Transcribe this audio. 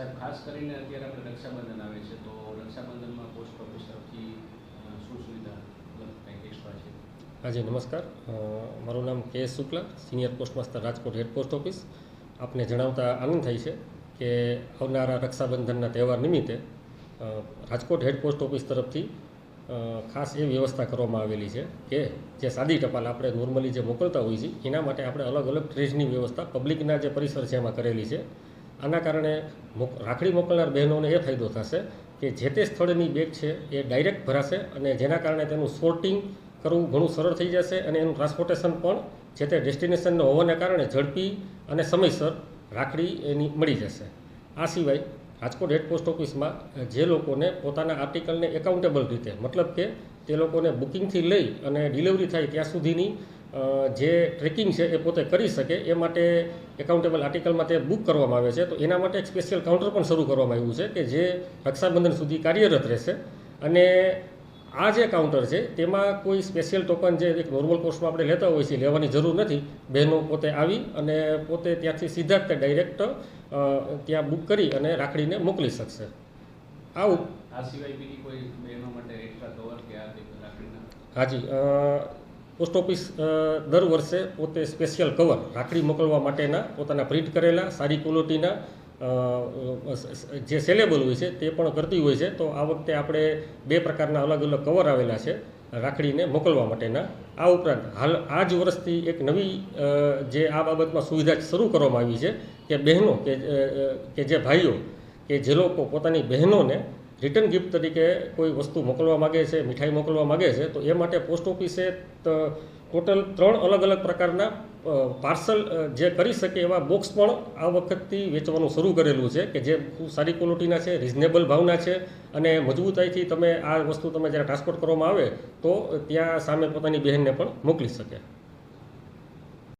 સાહેબ, ખાસ કરીને અત્યારે આપણે રક્ષાબંધન આવે છે, તો રક્ષાબંધનમાં પોસ્ટ ઓફિસ તરફથી શું સુવિધા કંઈક એક્સ્ટ્રા છે? હાજી, નમસ્કાર. મારું નામ K Shukla, senior post master Rajkot head post office. આપને જણાવતા આનંદ થાય છે કે આવનારા રક્ષાબંધનના તહેવાર નિમિત્તે રાજકોટ હેડ પોસ્ટ ઓફિસ તરફથી ખાસ એ વ્યવસ્થા કરવામાં આવેલી છે કે જે સાદી ટપાલ આપણે નોર્મલી જે મોકલતા હોઈએ છીએ એના માટે આપણે અલગ અલગ ટ્રેજની વ્યવસ્થા પબ્લિકના જે પરિસર છે એમાં કરેલી છે. આના કારણે રાખડી મોકલનાર બહેનોને એ ફાયદો થશે કે જે તે સ્થળની બેગ છે એ ડાયરેક્ટ ભરાશે અને જેના કારણે તેનું સોર્ટિંગ કરવું ઘણું સરળ થઈ જશે અને એનું ટ્રાન્સપોર્ટેશન પણ જે તે ડેસ્ટિનેશનનો હોવાને કારણે ઝડપી અને સમયસર રાખડી એની મળી જશે. આ સિવાય રાજકોટ હેડ પોસ્ટ ઓફિસમાં જે લોકોને પોતાના આર્ટિકલને એકાઉન્ટેબલ રીતે, મતલબ કે તે લોકોને બુકિંગથી લઈ અને ડિલિવરી થાય ત્યાં સુધીની જે ટ્રેકિંગ છે એ પોતે કરી શકે એ માટે એકાઉન્ટેબલ આર્ટિકલમાં તે બુક કરવામાં આવે છે. તો એના માટે એક સ્પેશિયલ કાઉન્ટર પણ શરૂ કરવામાં આવ્યું છે કે જે રક્ષાબંધન સુધી કાર્યરત રહેશે. અને આ જે કાઉન્ટર છે તેમાં કોઈ સ્પેશિયલ ટોકન જે એક નોર્મલ કોર્સમાં આપણે લેતા હોઈએ છીએ લેવાની જરૂર નથી. બહેનો પોતે આવી અને પોતે ત્યાંથી સીધા જ તે ડાયરેક્ટ ત્યાં બુક કરી અને રાખડીને મોકલી શકશે. આવું. આ સિવાય બીજી કોઈ બહેનો માટે એક્સ્ટ્રા કવર કે આ હાજી પોસ્ટ ઓફિસ દર વર્ષે પોતે સ્પેશિયલ કવર, રાખડી મોકલવા માટેના પોતાના પ્રિન્ટ કરેલા, સારી ક્વોલિટીના જે સેલેબલ હોય છે તે પણ કરતી હોય છે. તો આ વખતે આપણે બે પ્રકારના અલગ અલગ કવર આવેલા છે, રાખડીને મોકલવા માટેના. આ ઉપરાંત હાલ, આ જ વર્ષથી એક નવી જે આ બાબતમાં સુવિધા શરૂ કરવામાં આવી છે કે બહેનો કે જે ભાઈઓ કે જે લોકો પોતાની બહેનોને રિટર્ન ગિફ્ટ તરીકે કોઈ વસ્તુ મોકલવા માગે છે, મીઠાઈ મોકલવા માગે છે, તો એ માટે પોસ્ટ ઓફિસે ટોટલ ત્રણ અલગ અલગ પ્રકારના પાર્સલ જે કરી શકે એવા બોક્સ પણ આ વખતથી વેચવાનું શરૂ કરેલું છે કે જે ખૂબ સારી ક્વોલિટીના છે, રિઝનેબલ ભાવના છે અને મજબૂતાઈથી તમે આ વસ્તુ તમે જ્યારે ટ્રાન્સપોર્ટ કરવામાં આવે તો ત્યાં સામે પોતાની બહેનને પણ મોકલી શકે.